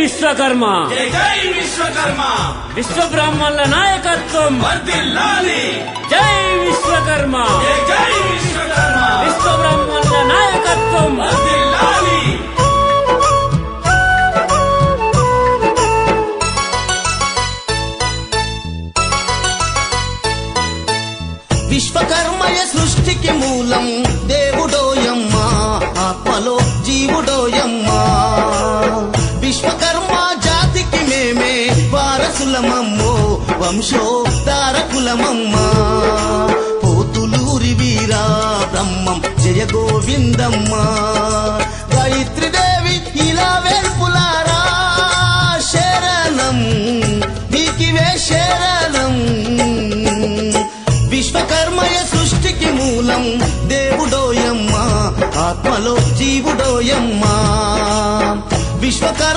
విశ్వకర్మ. జై జై విశ్వకర్మ. విశ్వ బ్రాహ్మణుల నాయకత్వం. వర్ధిల్లాలి జై విశ్వకర్మ. జై జై విశ్వకర్మ. విశ్వ బ్రాహ్మణుల నాయకత్వం. వర్ధిల్లాలి విశ్వకర్మయ సృష్టికి మూలం దేవుడోయమ్మా కులమమ్మో వంశోద్ధార కులమమ్మ పోతులూరి వీరా బ్రహ్మం జయ గోవిందమ్మ. గాయత్రిదేవి ఇలా వేల్పులారా శరణం నీకివే శరణం. విశ్వకర్మయ సృష్టికి మూలం దేవుడోయమ్మ ఆత్మలో జీవుడోయమ్మ. విశ్వకర్మ